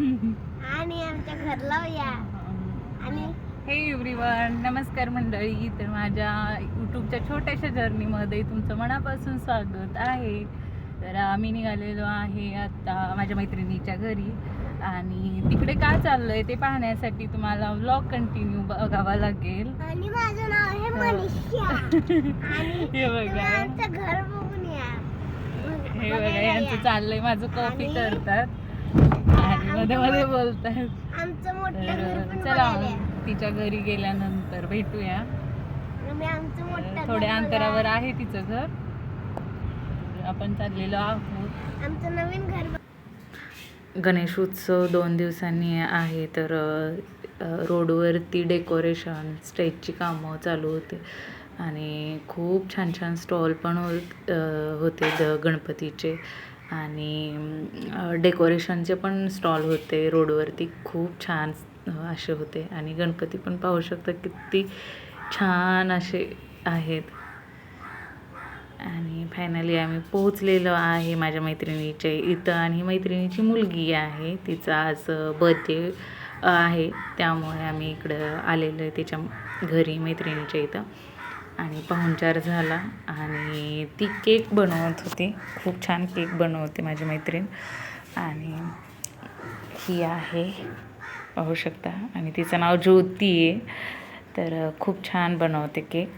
आणि आमच्या घरला या आणि हे एव्हरीवन नमस्कार मंडळी. तर माझ्या यूट्यूबच्या छोट्याशा जर्नीमध्ये तुमचं मनापासून स्वागत आहे. तर आम्ही निघालेलो आहे आता माझ्या मैत्रिणीच्या घरी. आणि तिकडे काय चाललंय ते पाहण्यासाठी तुम्हाला व्लॉग कंटिन्यू बघावा लागेल. आणि माझं नाव आहे मनीषा. आणि हे बघा. तुम्ही आमचं घर बघून या. बघ- हे बघा यांचं. चाललंय. माझं कॉफी करतात. मध्ये मध्ये बोलतात आमचं मोठं घर तर पण चला बघायला. तिच्या घरी गेल्यानंतर भेटूया. आम्ही आमचं मोठं घर थोड्या अंतरावर. आहे तिचं घर. तर आपण चाललेलो आहोत. आमचं नवीन घर बघ- गणेश उत्सव दोन दिवसांनी आहे तर अ, रोडवरती डेकोरेशन स्टेजची कामं चालू होते. आणि खूप छान छान स्टॉल पण अ, होते द गणपतीचे. आणि डेकोरेशनचे पण स्टॉल होते रोडवरती खूप छान असे होते. आणि गणपती पण पाहू शकता किती छान असे आहेत. आणि फायनली आम्ही पोहोचलेलो आहे माझ्या मैत्रिणीच्या इथं. आणि मैत्रिणीची मुलगी आहे. तिचा आज बर्थडे आहे. त्यामुळे आम्ही इकडं आलेलो आहे तिच्या घरी मैत्रिणीच्या इथं. आणि पाहुणचार झाला आणि ती केक बनवत होती. खूप छान केक बनवते माझी मैत्रीण. आणि ही आहे पाहू शकता. आणि तिचं नाव ज्योती आहे. तर खूप छान बनवते केक.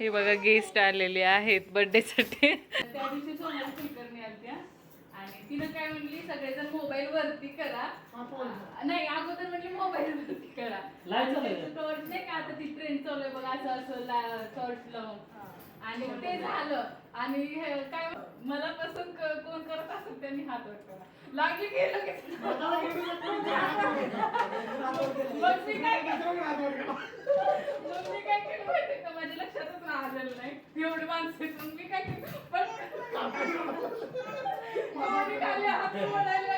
हे बघा गेस्ट आलेले आहेत बर्थडेसाठी तिनं काय म्हणली सगळेजण मोबाईल वरती करा. नाही अगोदर म्हणली मोबाईल वरती करा. टॉर्च नाही का? आता ती ट्रेन चालू आहे बघा असं असं टॉर्च लावून. आणि ते झालं. आणि काय मला पसंत क- कोण करत असेल त्यांनी हात वर करा. लागली गेलं की मग मी काय केलं मग मी काय केलं माहितीये का? माझ्या लक्षातच राहिलेलं नाही. एवढी माणसं मी काय केलं? पण Yeah.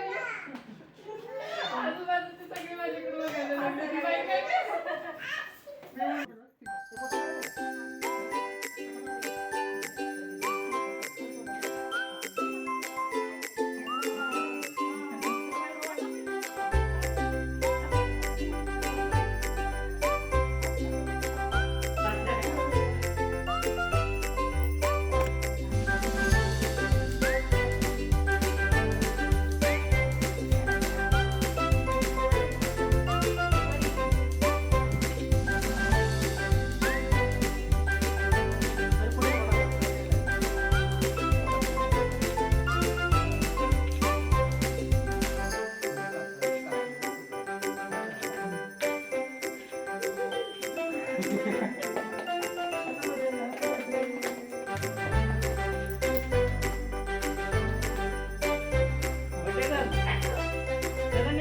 Jangan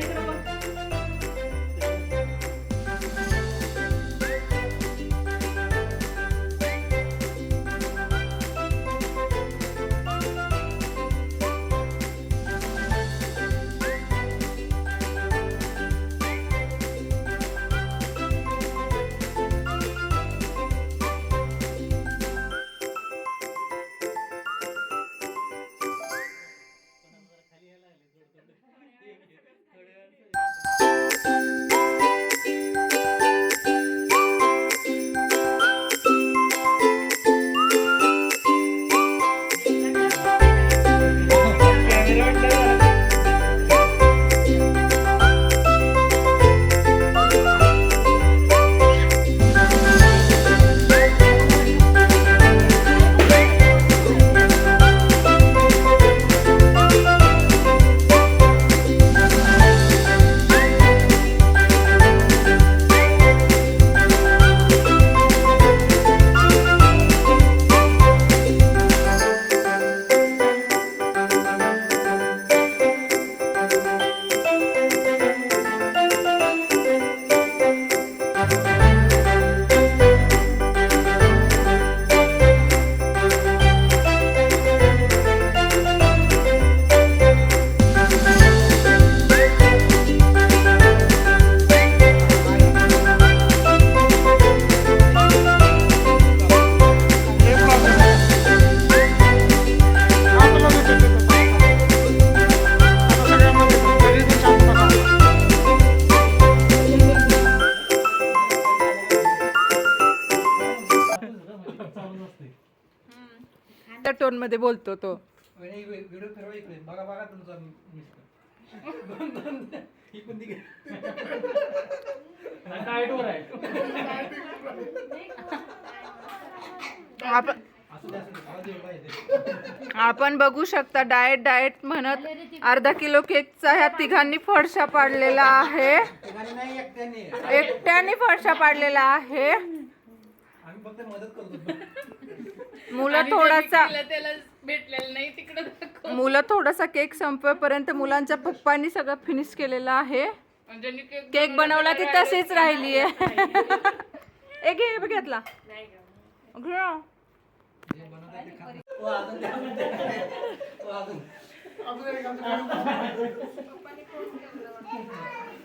टोनमध्ये बोलतो तो. व्हिडिओ फिरवा इकडे. बघा बघा तुमचा मिस्टर. दोन दोन इकडून तिकडे आपण बघू शकता डाएट डाएट म्हणत अर्धा किलो केकचा ह्या तिघांनी फडशा पाडलेला आहे. एकट्याने फडशा पाडलेला आहे. आम्ही फक्त मदत करतो. मुलं थोडासा त्याला भेटलेलं नाही तिकडे मुलं थोडासा केक संपेपर्यंत मुलांच्या पप्पांनी सगळं फिनिश केलेलं आहे. म्हणजे केक केक बनवला ती तशीच राहिली आहे एक घे बघितला घे. जे बनवतात ते खा. ओ, अजून द्या. ओ, अजून. अजून. एक आमचं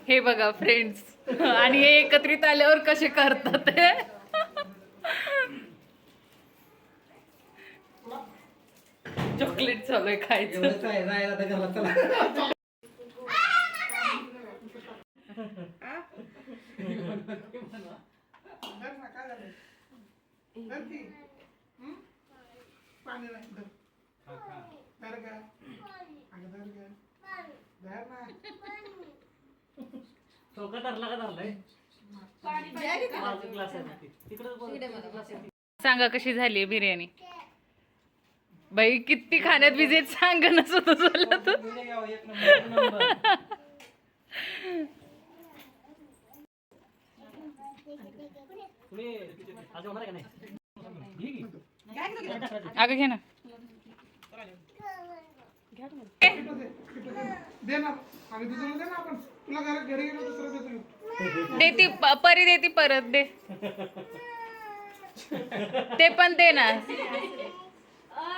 हे बघा फ्रेंड्स आणि हे एकत्रित आल्यावर कसे करतात ते? चॉकलेट चालू आहे खायचं. सांगा कशी झाली बिर्याणी? बाई किती खाण्यात विजेत सांग नसत नंबर. अगं घे ना. देतो परी देती परत दे. ते पण दे ना.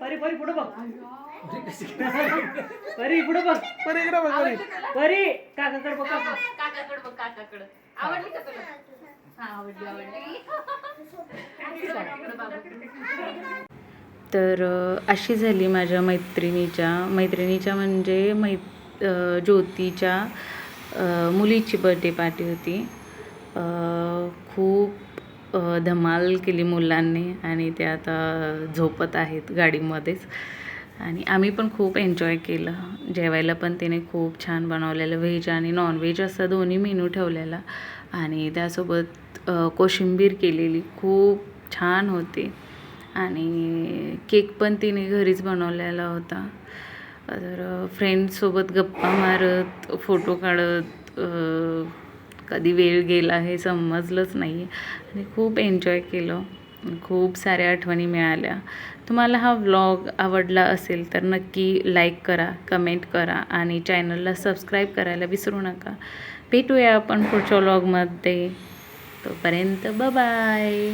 परी परी पुढे बघ. परी पुढे बघ. परी इकडे बघ परी. परी काकाकडे बघ काका. काकाकडे बघ काकाकडे. आवडली का तुला? हा आवडली आवडली. तर अशी झाली माझ्या मैत्रिणीच्या मैत्रिणीच्या म्हणजे मै ज्योतीच्या मुलीची बर्थडे पार्टी होती. खूप धमाल केली मुलांनी आणि ते आता झोपत आहेत गाडीमध्येच. आणि आम्ही पण खूप एन्जॉय केलं. जेवायला पण तिने खूप छान बनवलेलं व्हेज आणि नॉनव्हेज असं दोन्ही मेनू ठेवलेला. आणि त्यासोबत कोशिंबीर केलेली. खूप छान होती. आणि केक पण तिने घरीच बनवलेला होता. तर फ्रेंड्ससोबत गप्पा मारत फोटो काढत कधी वेळ गेला हे समजलंच नाही आणि खूप एन्जॉय केलं. खूप साऱ्या आठवणी मिळाल्या. तुम्हाला हा व्लॉग आवडला असेल तर नक्की लाईक करा कमेंट करा आणि चॅनलला सबस्क्राईब करायला विसरू नका. भेटूया आपण पुढच्या व्लॉगमध्ये तोपर्यंत बाय